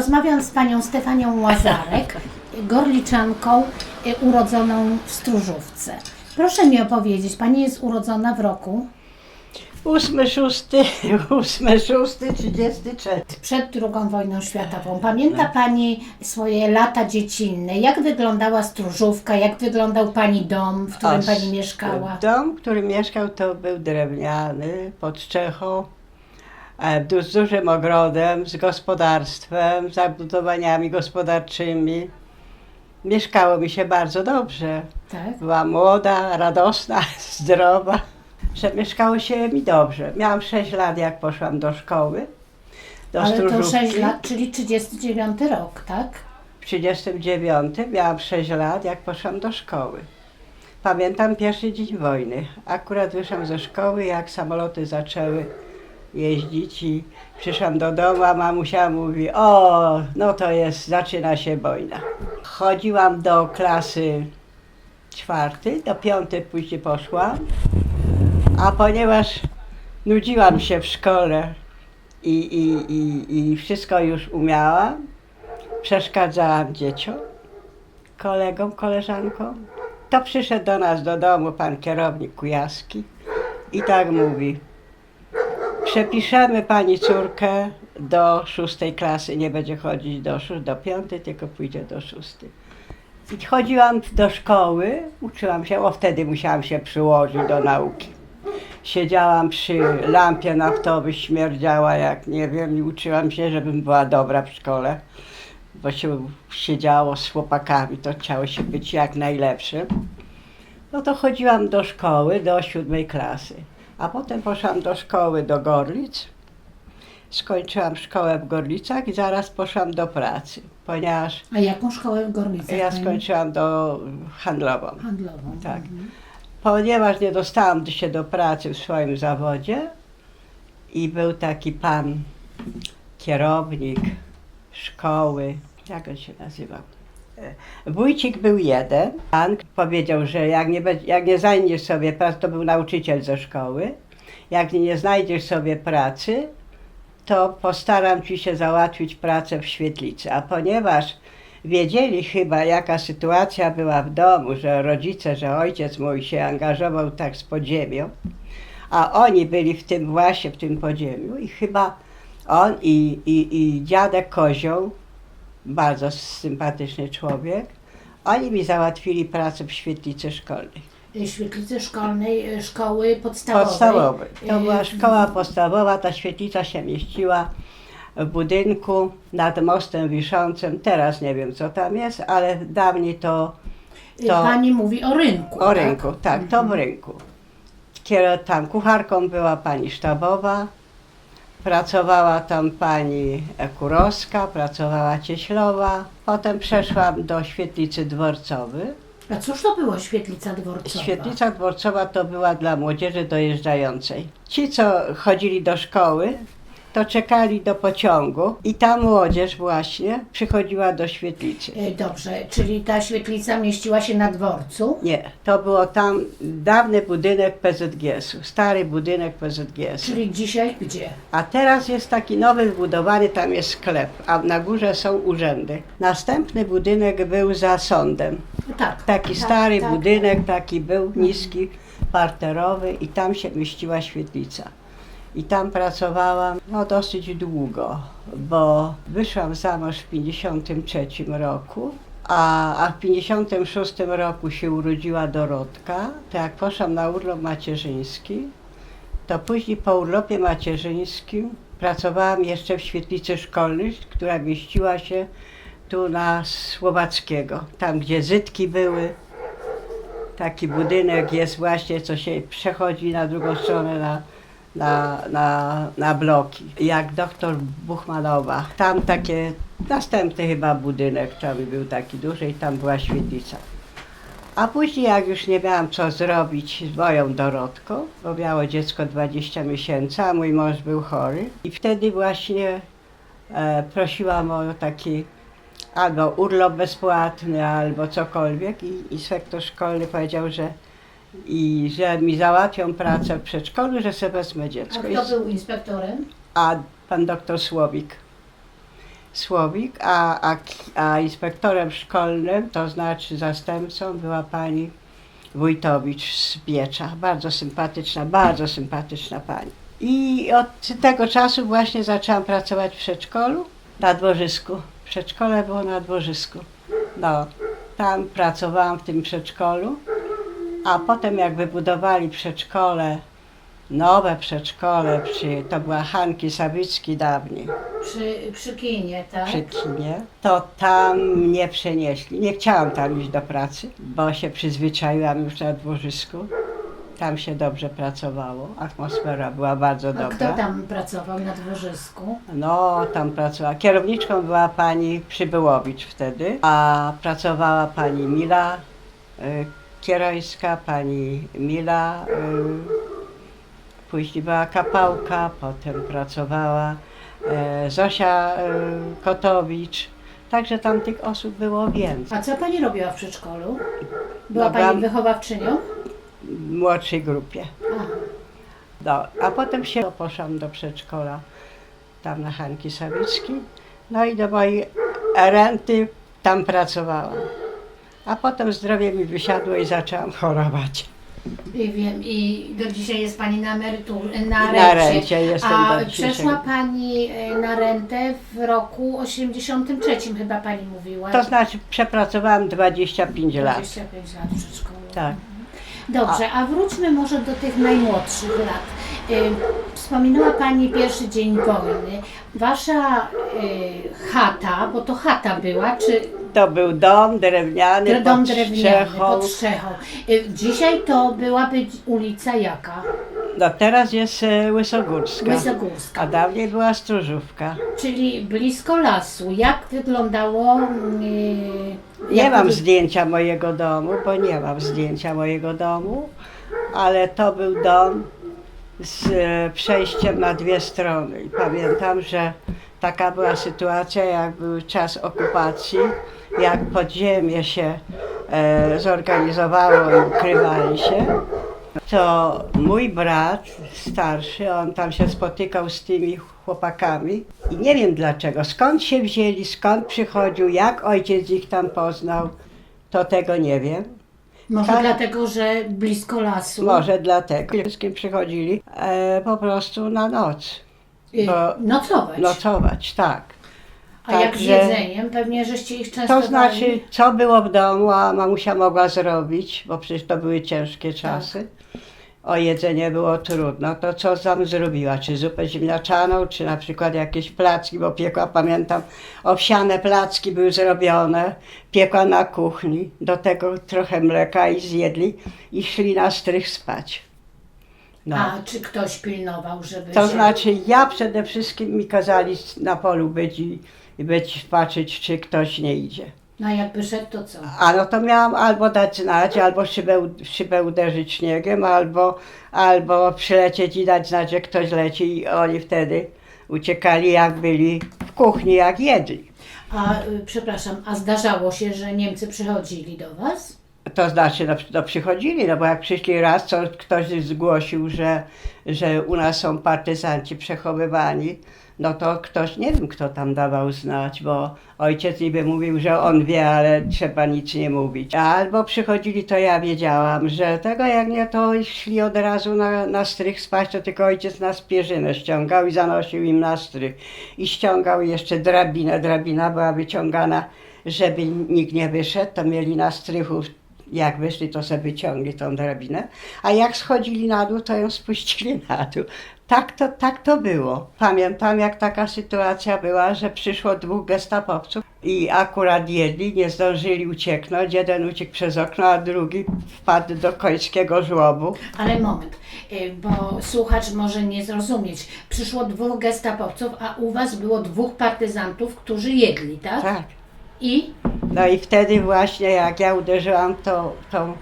Rozmawiam z panią Stefanią Łazarek, gorliczanką y, urodzoną w Stróżówce. Proszę mi opowiedzieć, pani jest urodzona w roku Ósmy, szósty, ósmy, szósty, trzydziesty trzeci. przed II wojną światową. Pamięta pani swoje lata dziecinne? Jak wyglądała Stróżówka? Jak wyglądał pani dom, w którym pani mieszkała? Dom, w którym mieszkał, to był drewniany, pod du- z dużym ogrodem, z gospodarstwem, z zabudowaniami gospodarczymi. Mieszkało mi się bardzo dobrze. Tak? Była młoda, radosna, zdrowa. Że mieszkało się mi dobrze. Miałam 6 lat, jak poszłam do szkoły. Do Ale to Stróżówki. 6 lat, czyli 39 rok, tak? W 39 miałam 6 lat, jak poszłam do szkoły. Pamiętam pierwszy dzień wojny. Akurat wyszłam ze szkoły, jak samoloty zaczęły jeździć i przyszłam do domu, a mamusia mówi, o, no to jest, zaczyna się wojna. Chodziłam do klasy czwartej, do piątej później poszłam, a ponieważ nudziłam się w szkole i, i, i, i wszystko już umiałam, przeszkadzałam dzieciom, kolegom, koleżankom. To przyszedł do nas do domu pan kierownik Kujaski i tak mówi: Przepiszemy pani córkę do szóstej klasy, nie będzie chodzić do, do piątej, tylko pójdzie do szóstej. I chodziłam do szkoły, uczyłam się, o wtedy musiałam się przyłożyć do nauki. Siedziałam przy lampie naftowej, śmierdziała jak nie wiem i uczyłam się, żebym była dobra w szkole bo się siedziało z chłopakami, to chciało się być jak najlepszym. No to chodziłam do szkoły do siódmej klasy, a potem poszłam do szkoły do Gorlic. Skończyłam szkołę w Gorlicach i zaraz poszłam do pracy, ponieważ A jaką szkołę w Gorlicach? ja skończyłam do handlową. Handlową. Tak. Mhm. Ponieważ nie dostałam się do pracy w swoim zawodzie i był taki pan kierownik szkoły, jak on się nazywał? Wójcik był jeden. Pan powiedział, że jak nie, jak nie znajdziesz sobie pracy, to był nauczyciel ze szkoły, jak nie znajdziesz sobie pracy, to postaram ci się załatwić pracę w świetlicy. A ponieważ wiedzieli chyba, jaka sytuacja była w domu, że rodzice, że ojciec mój się angażował tak z podziemią, a oni byli w tym właśnie, w tym podziemiu i chyba on i, i, i dziadek Kozioł, bardzo sympatyczny człowiek, oni mi załatwili pracę w świetlicy szkolnej. Świetlicy szkolnej, y, szkoły podstawowej. Podstawowej. To Y, była szkoła podstawowa, ta świetlica się mieściła w budynku nad mostem wiszącym. Teraz nie wiem co tam jest, ale dawniej to y, to- Pani mówi o rynku. o tak? rynku, tak, to w rynku. Kier- Tam kucharką była pani sztabowa, pracowała tam pani Kurowska, pracowała Cieślowa. Potem przeszłam do świetlicy dworcowej. A cóż to było świetlica dworcowa? Świetlica dworcowa to była dla młodzieży dojeżdżającej. Ci, co chodzili do szkoły, to czekali do pociągu i ta młodzież właśnie przychodziła do świetlicy. Y, Dobrze, czyli ta świetlica mieściła się na dworcu. Nie, to było tam dawny budynek PZGS-u, stary budynek PZGS-u. Czyli dzisiaj gdzie? A teraz jest taki nowy wybudowany, tam jest sklep, a na górze są urzędy. Następny budynek był za sądem. Tak. Taki tak, stary tak. budynek, taki był niski, parterowy i tam się mieściła świetlica. I tam pracowałam no, dosyć długo, bo wyszłam za mąż w 53 roku, a, a w 56 roku się urodziła Dorotka. To jak poszłam na urlop macierzyński, to później po urlopie macierzyńskim pracowałam jeszcze w świetlicy szkolnej, która mieściła się tu na Słowackiego, tam gdzie zytki były. Taki budynek jest właśnie, co się przechodzi na drugą stronę na, na, na, na bloki. Jak doktor Buchmanowa. Tam takie, następny chyba budynek, tam był taki duży i tam była świetlica. A później jak już nie miałam co zrobić z moją Dorotką, bo miało dziecko 20 miesięcy, a mój mąż był chory. I wtedy właśnie e, prosiłam o taki albo urlop bezpłatny, albo cokolwiek i inspektor szkolny powiedział, że i że mi załatwią pracę w przedszkolu, że sobie wezmę A dziecko. I, kto był inspektorem? a pan doktor Słowik. Słowik, a, a, a inspektorem szkolnym, to znaczy zastępcą, była pani Wójtowicz z Biecza. Bardzo sympatyczna, bardzo sympatyczna pani. I od tego czasu właśnie zaczęłam pracować w przedszkolu na dworzysku. Przedszkole było na dworzysku. No, tam pracowałam w tym przedszkolu, a potem jak wybudowali przedszkole, nowe przedszkole, przy, to była Hanki Sawicki dawniej, Przy, przy kinie, tak? przy kinie, to tam mnie przenieśli. Nie chciałam tam iść do pracy, bo się przyzwyczaiłam już na dworzysku. Tam się dobrze pracowało, atmosfera była bardzo A dobra. kto tam pracował na dworzysku? No, tam pracowała. Kierowniczką była pani Przybyłowicz wtedy, a pracowała pani Mila y, Kierońska, pani Mila, y, później była Kapałka, potem pracowała y, Zosia y, Kotowicz. Także tam tych osób było więcej. A co pani robiła w przedszkolu? Była No, pani wychowawczynią? W młodszej grupie. Aha. No, a potem się poszłam do przedszkola, tam na Hanki Sawicki. No i do mojej renty tam pracowałam. A potem zdrowie mi wysiadło i zaczęłam chorować. I wiem, i do dzisiaj jest pani na emeryturze, na Na rencie. jestem A do przeszła pani e, na rentę w roku 83 chyba pani mówiła. To znaczy przepracowałam 25 lat. 25 lat przedszkolu. Tak. Dobrze, a wróćmy może do tych najmłodszych lat. Y, Wspominała Pani pierwszy dzień wojny. Wasza y, chata, bo to chata była, czy To był dom drewniany dom pod drewniany pod. Y, Dzisiaj to byłaby ulica jaka? No teraz jest Łysogórska. Wysogórska. A dawniej była Stróżówka. Czyli blisko lasu. Jak wyglądało... Nie mam zdjęcia mojego domu, bo nie mam zdjęcia mojego domu, ale to był dom z e, przejściem na dwie strony. I pamiętam, że taka była sytuacja, jak był czas okupacji, jak podziemie się e, zorganizowało i ukrywali się, to mój brat starszy, on tam się spotykał z tymi chłopakami i nie wiem dlaczego, skąd się wzięli, skąd przychodził, jak ojciec ich tam poznał, to tego nie wiem. Może tak. dlatego, że blisko lasu. Może dlatego. Wszystkim przychodzili e, po prostu na noc, Y, bo- Nocować. nocować, tak. A jak z jedzeniem? Pewnie żeście ich często To znaczy, co było w domu, a mamusia mogła zrobić, bo przecież to były ciężkie czasy. O jedzenie było trudno, to co tam zrobiła? Czy zupę ziemniaczaną, czy na przykład jakieś placki, bo piekła, pamiętam, owsiane placki były zrobione, piekła na kuchni, do tego trochę mleka i zjedli i szli na strych spać. No. A czy ktoś pilnował, żeby To się... znaczy, ja przede wszystkim mi kazali na polu być i, i być, patrzeć, czy ktoś nie idzie. No a jakby szedł, to co? A no to miałam albo dać znać, albo szybę, szybę uderzyć śniegiem, albo, albo przylecieć i dać znać, że ktoś leci i oni wtedy uciekali jak byli w kuchni, jak jedli. A y, przepraszam, a zdarzało się, że Niemcy przychodzili do Was? To znaczy, no, no przychodzili, no bo jak przyszli raz, to ktoś zgłosił, że, że u nas są partyzanci przechowywani, no to ktoś, nie wiem kto tam dawał znać, bo ojciec niby mówił, że on wie, ale trzeba nic nie mówić. Albo przychodzili, to ja wiedziałam, że tego jak nie, to szli od razu na, na strych spać, to tylko ojciec nas pierzynę ściągał i zanosił im na strych. I ściągał jeszcze drabinę, drabina była wyciągana, żeby nikt nie wyszedł, to mieli na strychu jak wyszli, to sobie wyciągli tą drabinę, a jak schodzili na dół, to ją spuścili na dół. Tak to, tak to było. Pamiętam, jak taka sytuacja była, że przyszło dwóch gestapowców i akurat jedli, nie zdążyli ucieknąć. Jeden uciekł przez okno, a drugi wpadł do końskiego żłobu. Ale moment, y, bo słuchacz może nie zrozumieć. Przyszło dwóch gestapowców, a u Was było dwóch partyzantów, którzy jedli, tak? Tak. I? No i wtedy właśnie, jak ja uderzyłam tą, tą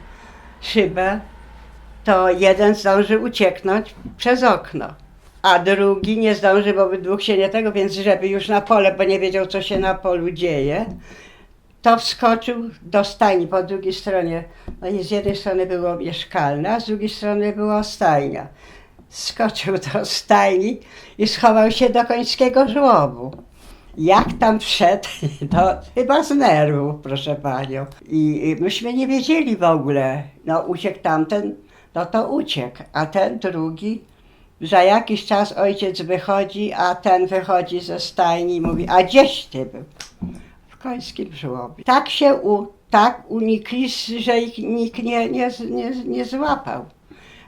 szybę, to jeden zdążył ucieknąć przez okno, a drugi nie zdążył, bo dwóch się nie tego, więc żeby już na pole, bo nie wiedział, co się na polu dzieje, to wskoczył do stajni po drugiej stronie. No i z jednej strony było mieszkalne, a z drugiej strony była stajnia. Skoczył do stajni i schował się do końskiego żłobu. Jak tam wszedł, to chyba z nerwów, proszę panią. I myśmy nie wiedzieli w ogóle. No uciekł tamten, no to uciekł. A ten drugi, za jakiś czas ojciec wychodzi, a ten wychodzi ze stajni i mówi, a gdzieś ty był? W końskim żłobie. Tak się u, tak unikli, że ich nikt nie, nie, nie, nie złapał.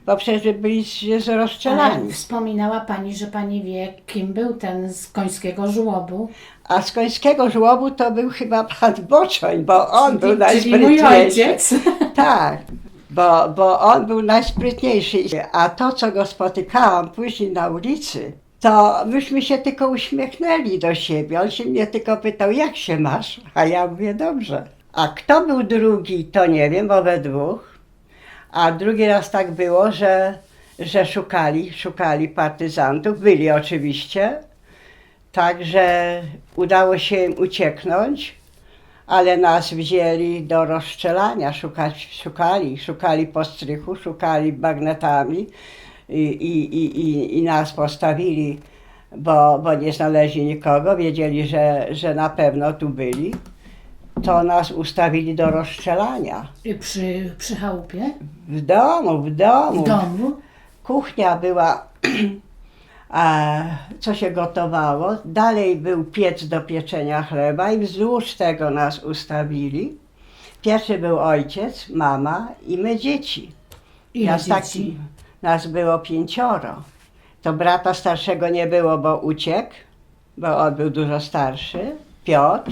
Bo przecież byli z- Ale rozstrzelani. wspominała Pani, że Pani wie, kim był ten z końskiego żłobu. A z końskiego żłobu to był chyba pan Boczoń, bo on był Czyli- czyli mój najsprytniejszy. ojciec. Tak, bo, bo on był najsprytniejszy. A to, co go spotykałam później na ulicy, to myśmy się tylko uśmiechnęli do siebie. On się mnie tylko pytał, jak się masz? A ja mówię, dobrze. A kto był drugi, to nie wiem, bo we dwóch. A drugi raz tak było, że, że szukali, szukali partyzantów. Byli oczywiście. Także udało się im ucieknąć, ale nas wzięli do rozstrzelania. Szukać, szukali, szukali po strychu, szukali bagnetami i, i, i, i, nas postawili, bo, bo nie znaleźli nikogo. Wiedzieli, że, że na pewno tu byli. To nas ustawili do rozstrzelania. I Przy, przy chałupie, W domu, w domu. w domu. Kuchnia była, a, co się gotowało. Dalej był piec do pieczenia chleba i wzdłuż tego nas ustawili. Pierwszy był ojciec, mama i my dzieci. Ile nas, dzieci? nas było pięcioro. To brata starszego nie było, bo uciekł, bo on był dużo starszy. Piotr,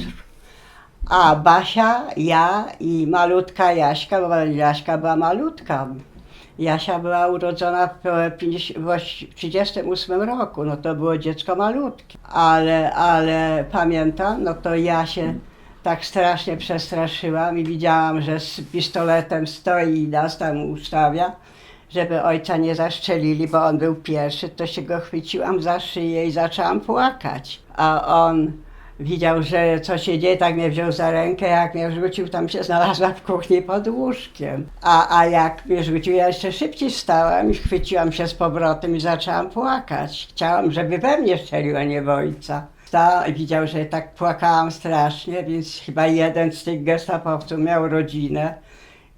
a Basia, ja i malutka Jaśka, bo Jaśka była malutka. Jasia była urodzona w 50 w 38 roku, no to było dziecko malutkie. Ale, ale pamiętam, no to ja się tak strasznie przestraszyłam i widziałam, że z pistoletem stoi i nas tam ustawia, żeby ojca nie zaszczelili, bo on był pierwszy, to się go chwyciłam za szyję i zaczęłam płakać. A on widział, że co się dzieje, tak mnie wziął za rękę, jak mnie rzucił, tam się znalazła w kuchni pod łóżkiem. A, a jak mnie rzucił, ja jeszcze szybciej wstałam i chwyciłam się z powrotem i zaczęłam płakać. Chciałam, żeby we mnie strzelił, a nie w ojca. Stał i widział, że tak płakałam strasznie, więc chyba jeden z tych gestapowców miał rodzinę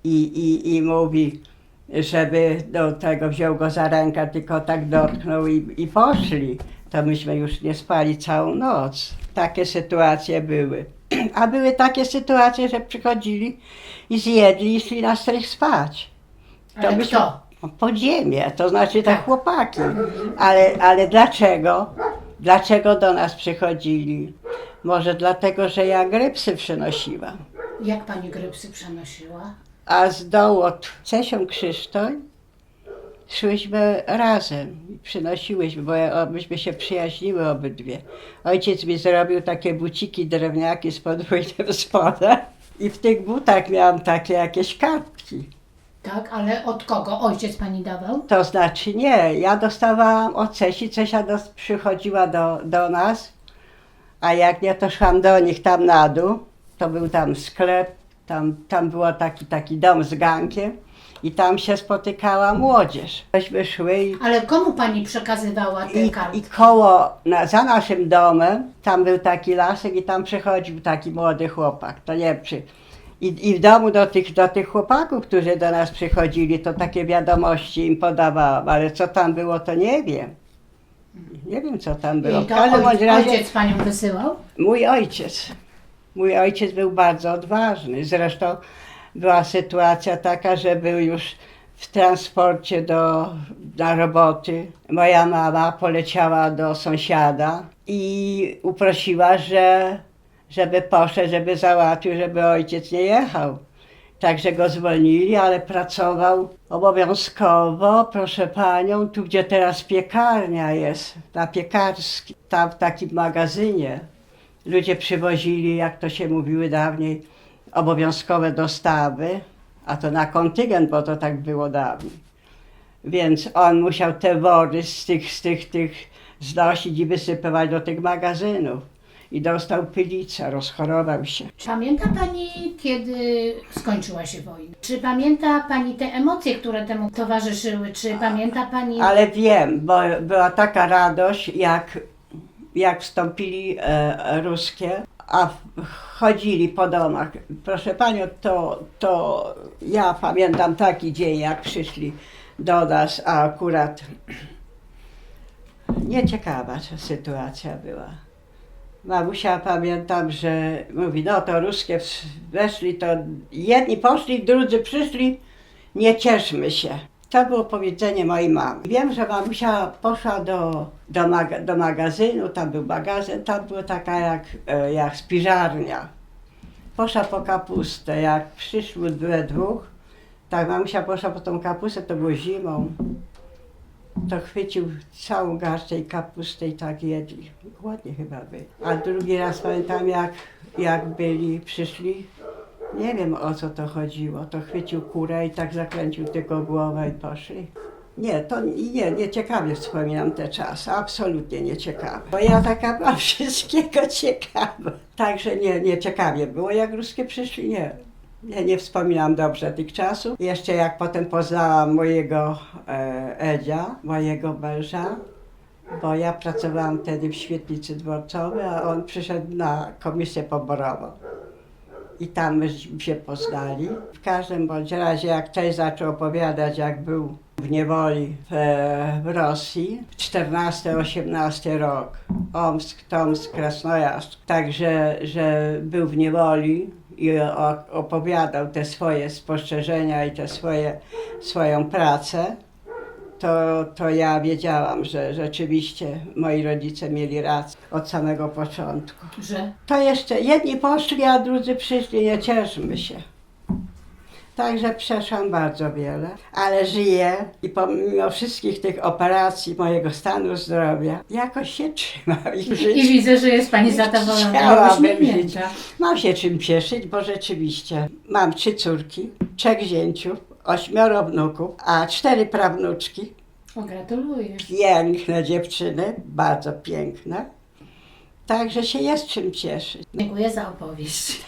i, i, i mówi, żeby do tego wziął go za rękę, tylko tak dotknął i, i poszli. To myśmy już nie spali całą noc. Takie sytuacje były. A były takie sytuacje, że przychodzili i zjedli i szli na strych spać. Ale myśmy- kto? No, Podziemie, to znaczy te Tak. chłopaki. Ale, ale dlaczego? Dlaczego do nas przychodzili? Może dlatego, że ja grypsy przynosiłam. Jak Pani grypsy przenosiła? A z dołu od Cesią Krzysztoń szłyśmy razem przynosiłyśmy, bo myśmy się przyjaźniły obydwie. Ojciec mi zrobił takie buciki drewniaki z podwójnym spodem i w tych butach miałam takie jakieś kartki. Tak, ale od kogo? Ojciec Pani dawał? To znaczy nie, ja dostawałam od Cesi, Cesia dos- przychodziła do, do nas, a jak nie, to szłam do nich tam na dół, to był tam sklep, tam, tam był taki, taki dom z gankiem i tam się spotykała młodzież. Myśmy szły i, Ale komu Pani przekazywała te i, kartki? i koło, na, za naszym domem, tam był taki lasek i tam przychodził taki młody chłopak, to nie wiem czy... I, I w domu do tych, do tych chłopaków, którzy do nas przychodzili, to takie wiadomości im podawałam, ale co tam było, to nie wiem. Nie wiem, co tam było. I W to każdym bądź oj, razie ojciec Panią wysyłał? mój ojciec. Mój ojciec był bardzo odważny. Zresztą była sytuacja taka, że był już w transporcie do, na roboty. Moja mama poleciała do sąsiada i uprosiła, że, żeby poszedł, żeby załatwił, żeby ojciec nie jechał. Także go zwolnili, ale pracował obowiązkowo, proszę panią, tu gdzie teraz piekarnia jest, na piekarski, tam w takim magazynie. Ludzie przywozili, jak to się mówiły dawniej, obowiązkowe dostawy, a to na kontyngent, bo to tak było dawniej. Więc on musiał te wory z tych, z tych, tych znosić i wysypywać do tych magazynów. I dostał pylicę, rozchorował się. Czy Pamięta Pani, kiedy skończyła się wojna? Czy pamięta Pani te emocje, które temu towarzyszyły? Czy pamięta Pani... Ale wiem, bo była taka radość, jak jak wstąpili e, ruskie, a chodzili po domach. Proszę Panią, to, to ja pamiętam taki dzień, jak przyszli do nas, a akurat nieciekawa sytuacja była. Mamusia pamiętam, że mówi, no to ruskie weszli, to jedni poszli, drudzy przyszli, nie cieszmy się. To było powiedzenie mojej mamy. Wiem, że mamusia poszła do, do, maga, do magazynu, tam był magazyn, tam była taka jak, e, jak spiżarnia. Poszła po kapustę, jak przyszły we dwóch, tak mamusia poszła po tą kapustę, to było zimą, to chwycił całą garść tej kapusty i tak jedli. Głodnie chyba byli. A drugi raz pamiętam, jak, jak byli, przyszli, nie wiem o co to chodziło, to chwycił kurę i tak zakręcił tylko głowę i poszli. Nie, to nie, nie ciekawie wspominam te czasy, absolutnie nie ciekawe. Bo ja taka byłam wszystkiego ciekawa. Także nie, nie ciekawie było, jak ruskie przyszli, nie. Nie wspominam dobrze tych czasów. Jeszcze jak potem poznałam mojego e, Edzia, mojego męża, bo ja pracowałam wtedy w świetlicy dworcowej, a on przyszedł na komisję poborową. I tam się poznali. W każdym bądź razie, jak ktoś zaczął opowiadać, jak był w niewoli w, w Rosji, 14-18 rok, Omsk, Tomsk, Krasnojarsk, także, że był w niewoli i opowiadał te swoje spostrzeżenia i te swoje, swoją pracę, to, to ja wiedziałam, że rzeczywiście moi rodzice mieli rację od samego początku. Że To jeszcze jedni poszli, a drudzy przyszli, nie cieszmy się. Także przeszłam bardzo wiele, ale żyję i pomimo wszystkich tych operacji mojego stanu zdrowia, jakoś się trzymam i i żyć. widzę, że jest Pani zadowolona i uśmiechnięta. Mam się czym cieszyć, bo rzeczywiście mam trzy córki, trzech zięciów, ośmioro wnuków, a cztery prawnuczki. O, gratuluję. Piękne dziewczyny, bardzo piękne. Także się jest czym cieszyć. Dziękuję za opowieść.